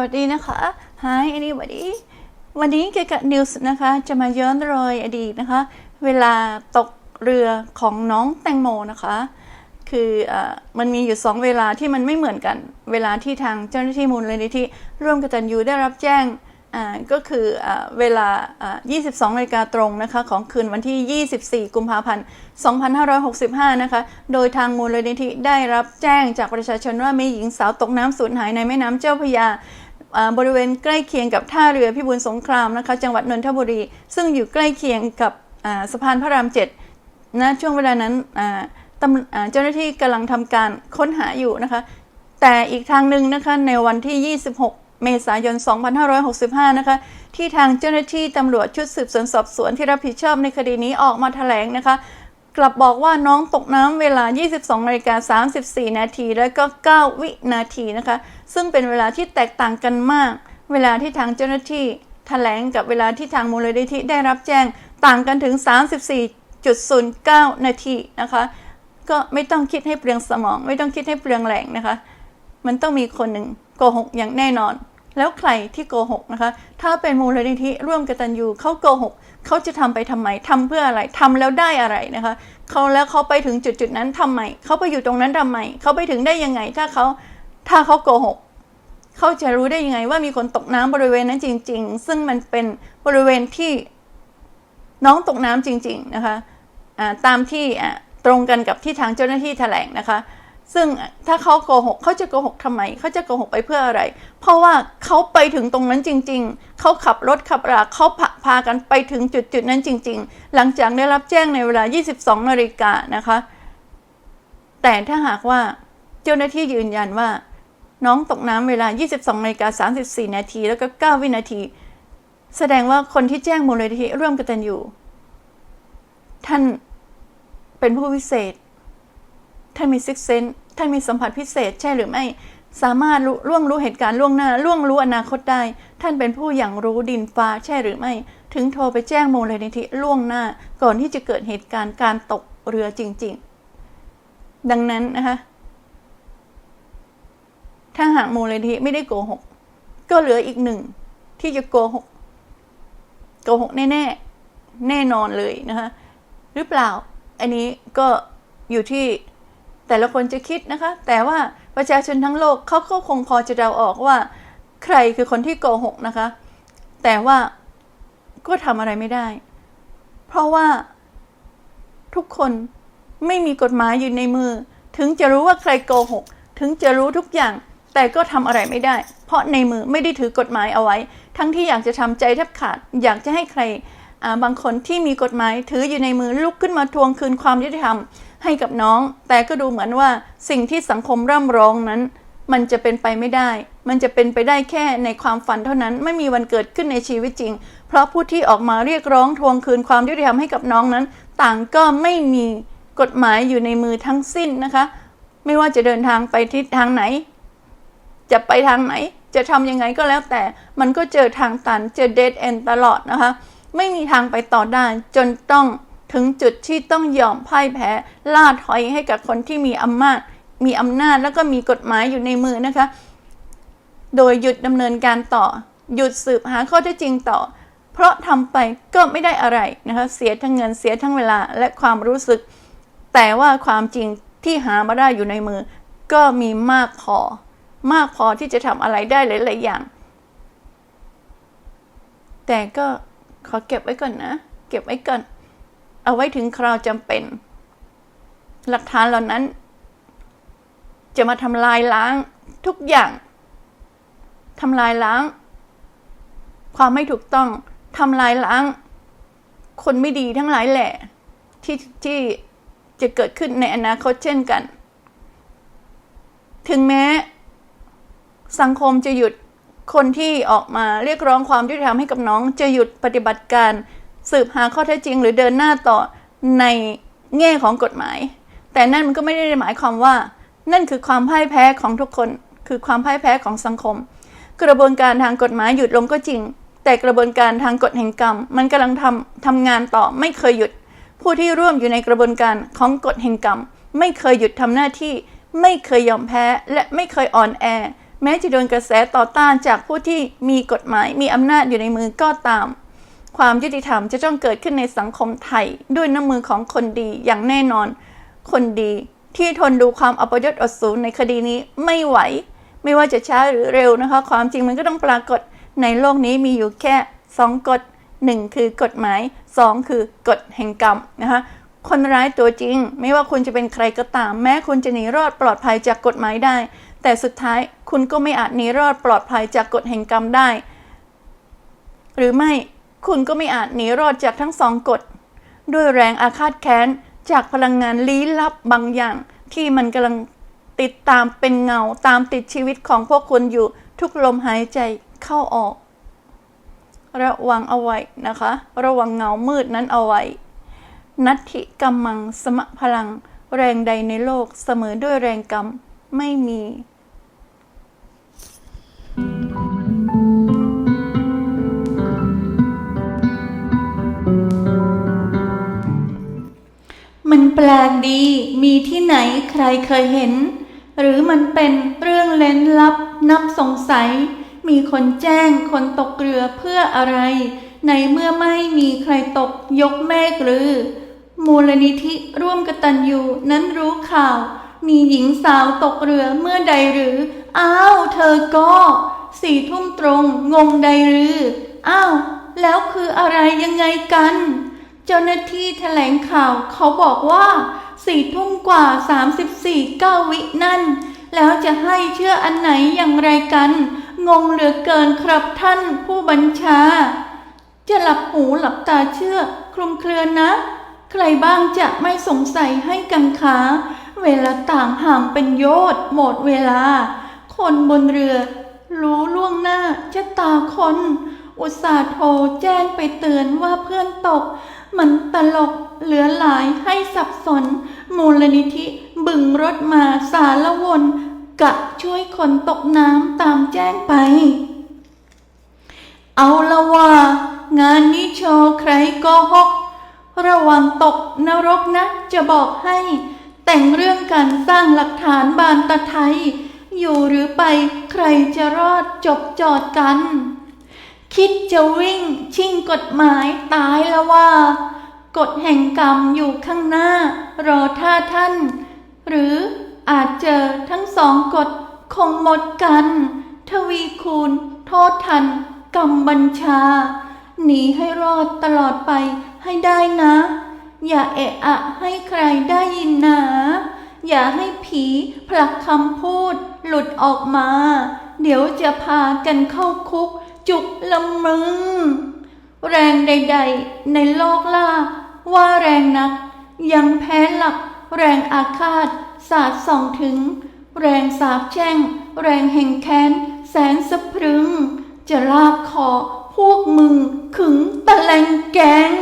วัสดีนะคะ Hi anybody วันนี้เกี่ยวกับนิวส์นะคะ จะมาย้อนรอยอดีตนะคะ เวลาตกเรือของน้องแตงโมนะคะ คืออมันมีอยู่ 2 เวลาที่มันไม่เหมือนกัน เวลาที่ทางเจ้าหน้าที่มูลนิธิร่วมกตัญญูได้รับแจ้งอ่าก็คืออเวลาอ่า22นาฬิกาตรงนะคะ ของคืนวันที่ 24 กุมภาพันธ์ 2565 นะคะ โดยทางมูลนิธิได้รับแจ้งจากประชาชนว่ามีหญิงสาวตกน้ำสูญหายในแม่น้ำเจ้าพระยา บริเวณใกล้เคียงกับท่าเรือพิบูลสงครามนะคะจังหวัดนนทบุรี ซึ่งอยู่ใกล้เคียงกับสะพานพระรามเจ็ดณช่วงเวลานั้นเจ้าหน้าที่กำลังทำการค้นหาอยู่นะคะแต่อีกทางหนึ่งนะคะในวันที่ 26 เมษายน 2565 นะคะที่ทางเจ้าหน้าที่ตำรวจชุดสืบสวนสอบสวนที่รับผิดชอบในคดีนี้ออกมาแถลงนะคะ ลับบอกว่าน้องตกน้ำเวลา 22นาฬิกา34 นาที และก็ 9 วินาทีนะคะ ซึ่งเป็นเวลาที่แตกต่างกันมาก เวลาที่ทางเจ้าหน้าที่แถลงกับเวลาที่ทางมูลนิธิได้รับแจ้งต่างกันถึง 34.09 นาทีนะคะ ก็ไม่ต้องคิดให้เปลืองสมอง ไม่ต้องคิดให้เปลืองแรงนะคะ มันต้องมีคนหนึ่งโกหกอย่างแน่นอน แล้วใครที่โกหกนะคะ ถ้าเป็นมูลนิธิร่วมกตัญญูเขาโกหกเขาจะทำไปทำไมทำเพื่ออะไรทำแล้วได้อะไรนะคะเขาแล้วเขาไปถึงจุดจุดนั้นทำไมเขาไปอยู่ตรงนั้นทำไมเขาไปถึงได้ยังไง ถ้าเขาถ้าเขาโกหกเขาจะรู้ได้ยังไงว่ามีคนตกน้ำบริเวณนั้นจริง ๆ ซึ่งมันเป็นบริเวณที่น้องตกน้ำจริง ๆนะคะอ่าตามที่ตรงกันกับที่ทางเจ้าหน้าที่แถลงนะคะ ซึ่งถ้าเขาโกหกเขาจะโกหกทำไมเขาจะโกหกไปเพื่ออะไร เพราะว่าเขาไปถึงตรงนั้นจริง ๆ เขาขับรถขับราเขาพาพากันไปถึงจุดจุดๆนั้นจริง ๆ หลังจากได้รับแจ้งในเวลา 22นาฬิกานะคะ แต่ถ้าหากว่าเจ้าหน้าที่ยืนยันว่า น้องตกน้ำเวลา 22นาฬิกา34 นาที แล้วก็ 9 วินาที แสดงว่าคนที่แจ้งมูลนิธิร่วมกตัญญูท่านเป็นผู้วิเศษ ท่านมีซิกเซนท่านมีสัมผัสพิเศษ ใช่หรือไม่ สามารถล่วงรู้เหตุการณ์ล่วงหน้าล่วงรู้อนาคตได้ ท่านเป็นผู้อย่างรู้ดินฟ้าใช่หรือไม่ ถึงโทรไปแจ้งมูลนิธิล่วงหน้า ก่อนที่จะเกิดเหตุการณ์การตกเรือจริง ๆ ดังนั้นนะคะ ถ้าหากมูลนิธิไม่ได้โกหก ก็เหลืออีกหนึ่งที่จะโกหกโกหกแน่ๆแน่นอนเลยนะคะหรือเปล่า อันนี้ก็อยู่ที่ แต่ละคนจะคิดนะคะ แต่ว่าประชาชนทั้งโลกเขาก็คงพอจะเดาออกว่า ใครคือคนที่โกหกนะคะ แต่ว่าก็ทำอะไรไม่ได้ เพราะว่าทุกคนไม่มีกฎหมายอยู่ในมือ ถึงจะรู้ว่าใครโกหก ถึงจะรู้ทุกอย่าง แต่ก็ทำอะไรไม่ได้ เพราะในมือไม่ได้ถือกฎหมายเอาไว้ ทั้งที่อยากจะทำใจแทบขาด อยากจะให้ใคร บางคนที่มีกฎหมายถืออยู่ในมือลุกขึ้นมาทวงคืนความยุติธรรมให้กับน้อง แต่ก็ดูเหมือนว่าสิ่งที่สังคมร่ำร้องนั้น มันจะเป็นไปไม่ได้ มันจะเป็นไปได้แค่ในความฝันเท่านั้นไม่มีวันเกิดขึ้นในชีวิตจริง เพราะผู้ที่ออกมาเรียกร้องทวงคืนความยุติธรรมให้กับน้องนั้น ต่างก็ไม่มีกฎหมายอยู่ในมือทั้งสิ้นนะคะ ไม่ว่าจะเดินทางไปทิศทางไหน จะไปทางไหน จะทำยังไงก็แล้วแต่ มันก็เจอทางตันเจอเดดเอนตลอดนะคะ ไม่มีทางไปต่อได้ จนต้องถึงจุดที่ต้องยอมพ่ายแพ้ ล่าถอยให้กับคนที่มีอำนาจมีอำนาจแล้วก็มีกฎหมายอยู่ในมือนะคะ โดยหยุดดำเนินการต่อ หยุดสืบหาข้อเท็จจริงต่อ เพราะทำไปก็ไม่ได้อะไรนะคะเสียทั้งเงินเสียทั้งเวลาและความรู้สึก แต่ว่าความจริงที่หามาได้อยู่ในมือ ก็มีมากพอ มากพอที่จะทำอะไรได้หลายๆอย่าง แต่ก็ ขอเก็บไว้ก่อนนะ เก็บไว้ก่อน เอาไว้ถึงคราวจำเป็น หลักฐานเหล่านั้น จะมาทำลายล้างทุกอย่างทำลายล้าง ความไม่ถูกต้องทำลายล้าง คนไม่ดีทั้งหลายแหละ ที่ที่จะเกิดขึ้นในอนาคตเช่นกัน ถึงแม้ สังคมจะหยุด คนที่ออกมาเรียกร้องความยุติธรรมให้กับน้องจะหยุดปฏิบัติการ สืบหาข้อเท็จจริง หรือเดินหน้าต่อในแง่ของกฎหมาย แต่นั่นมันก็ไม่ได้หมายความว่า นั่นคือความพ่ายแพ้ของทุกคน คือความพ่ายแพ้ของสังคม กระบวนการทางกฎหมายหยุดลงก็จริง แต่กระบวนการทางกฎแห่งกรรม มันกำลังทำทำงานต่อไม่เคยหยุด ผู้ที่ร่วมอยู่ในกระบวนการของกฎแห่งกรรม ไม่เคยหยุดทำหน้าที่ ไม่เคยยอมแพ้และไม่เคยอ่อนแอ แม้จะโดนกระแสต่อต้านจากผู้ที่มีกฎหมายมีอำนาจอยู่ในมือก็ตาม ความยุติธรรมจะต้องเกิดขึ้นในสังคมไทย ด้วยน้ำมือของคนดีอย่างแน่นอน คนดีที่ทนดูความอัปยศอดสูรในคดีนี้ไม่ไหว ไม่ว่าจะช้าหรือเร็วนะคะ ความจริงมันก็ต้องปรากฏในโลกนี้มีอยู่แค่สองกฎหนึ่งคือกฎหมายสองคือกฎแห่งกรรมนะคะคนร้ายตัวจริง ไม่ว่าคุณจะเป็นใครก็ตาม แม้คุณจะหนีรอดปลอดภัยจากกฎหมายได้ แต่สุดท้ายคุณก็ไม่อาจหนีรอดปลอดภัยจากกฎแห่งกรรมได้ หรือไม่คุณก็ไม่อาจหนีรอดจากทั้งสองกฎ ด้วยแรงอาฆาตแค้นจากพลังงานลี้ลับบางอย่าง ที่มันกำลังติดตามเป็นเงาตามติดชีวิตของพวกคุณอยู่ทุกลมหายใจเข้าออก ระวังเอาไว้นะคะ ระวังเงามืดนั้นเอาไว้ นัตถิกรรมังสมะพลัง แรงใดในโลกเสมอด้วยแรงกรรมไม่มี ปลกดีมีที่ไหนใครเคยเห็น หรือมันเป็นเรื่องเล้นลับนับสงสัย มีคนแจ้งคนตกเรือเพื่ออะไร ในเมื่อไม่มีใครตกยกแม่กรือ มูลนิธิร่วมกตันยูนั้นรู้ข่าว มีหญิงสาวตกเรือเมื่อใดหรือ อ้าวเธอก็สี่ทุ่มตรงงงใดหรือ อ้าว แล้วคืออะไรยังไงกัน เจ้าหน้าที่แถลงข่าวเขาบอกว่าสี่ทุ่มกว่า 34เก้าวินั่น แล้วจะให้เชื่ออันไหนอย่างไรกัน งงเหลือเกินครับท่านผู้บัญชา จะหลับหูหลับตาเชื่อคลุมเครือนะ ใครบ้างจะไม่สงสัยให้กังขา เวลาต่างห่างเป็นโยชน์หมดเวลา คนบนเรือ รู้ล่วงหน้าจะตาคน อุตส่าห์โทรแจ้งไปเตือนว่าเพื่อนตก มันตลกเหลือหลายให้สับสน มูลนิธิบึงรถมาสารวนกะช่วยคนตกน้ำตามแจ้งไป เอาละว่า งานนี้โชว์ใครก็หกระวังตกนรกนะ จะบอกให้ แต่งเรื่องการสร้างหลักฐานบานตะไทย อยู่หรือไปใครจะรอดจบจอดกัน คิดจะวิ่งชิ่ง กฎหมายตายแล้วว่ากฎแห่งกรรมอยู่ข้างหน้า รอท่าท่าน หรืออาจเจอทั้งสองกฎคงหมดกัน ทวีคูณ โทษทัน กรรมบัญชา หนีให้รอดตลอดไปให้ได้นะ อย่าเอะอะให้ใครได้ยินหนาอย่าให้ผีผลักคำพูด หลุดออกมา เดี๋ยวจะพากันเข้าคุก จุกละมึง แรงใด ๆ ในโลกล่า ว่าแรงนัก ยังแพ้หลัก แรงอาฆาต สาดส่องถึง แรงสาบแช่ง แรงแห่งแค้น แสนสะพรึง จะลากคอพวกมึงขึงตะแลงแกง